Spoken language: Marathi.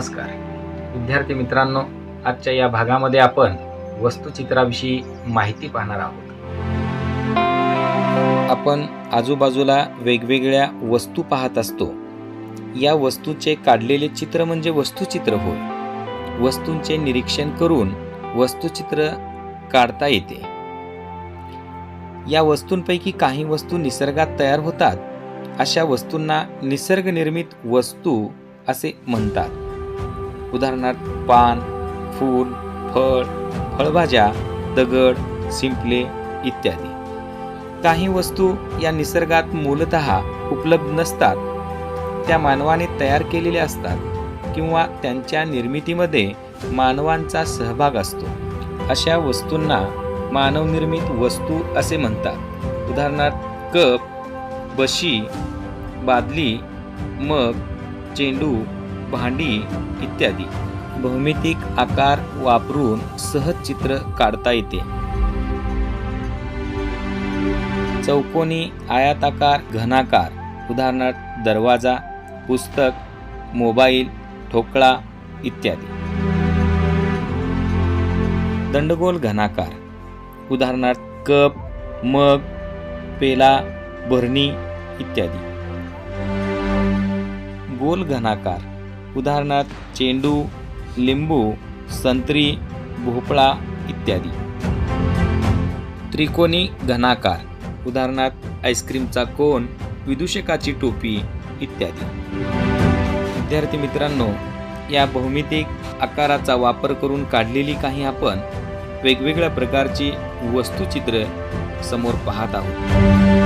नमस्कार. विद्यार्थी मित्रांनो आजच्या या भागामध्ये आपण वस्तुचित्राविषयी माहिती पाहणार आहोत. आपण आजूबाजूला वेगवेगळ्या वस्तू पाहत असतो. या वस्तूचे काढलेले चित्र म्हणजे वस्तुचित्र होय. वस्तूंचे निरीक्षण करून वस्तुचित्र काढता येते. या वस्तूंपैकी काही वस्तू निसर्गात तयार होतात. अशा वस्तूंना निसर्गनिर्मित वस्तू असे म्हणतात. उदाहरणार्थ पान फूल फळ फळभाज्या दगड शिंपले इत्यादी. काही वस्तू या निसर्गात मूलत उपलब्ध नसतात. त्या मानवाने तयार केलेल्या असतात किंवा त्यांच्या निर्मितीमध्ये मानवांचा सहभाग असतो. अशा वस्तूंना मानवनिर्मित वस्तू असे म्हणतात. उदाहरणार्थ कप बशी बादली मग चेंडू भांडी इत्यादी. भौमितिक आकार वापरून सहज चित्र काढता येते. चौकोनी आयाताकार घनाकार उदाहरणार्थ दरवाजा पुस्तक मोबाईल ठोकळा इत्यादी. दंडगोल घनाकार उदाहरणार्थ कप मग पेला भरणी इत्यादी. गोल घनाकार उदाहरणार्थ चेंडू लिंबू संत्री भोपळा इत्यादी. त्रिकोणी घनाकार उदाहरणार्थ आईस्क्रीमचा कोन विदूषकाची टोपी इत्यादी. विद्यार्थी मित्रांनो या भौमितिक आकाराचा वापर करून काढलेली काही आपण वेगवेगळ्या प्रकारची वस्तुचित्र समोर पाहत आहोत.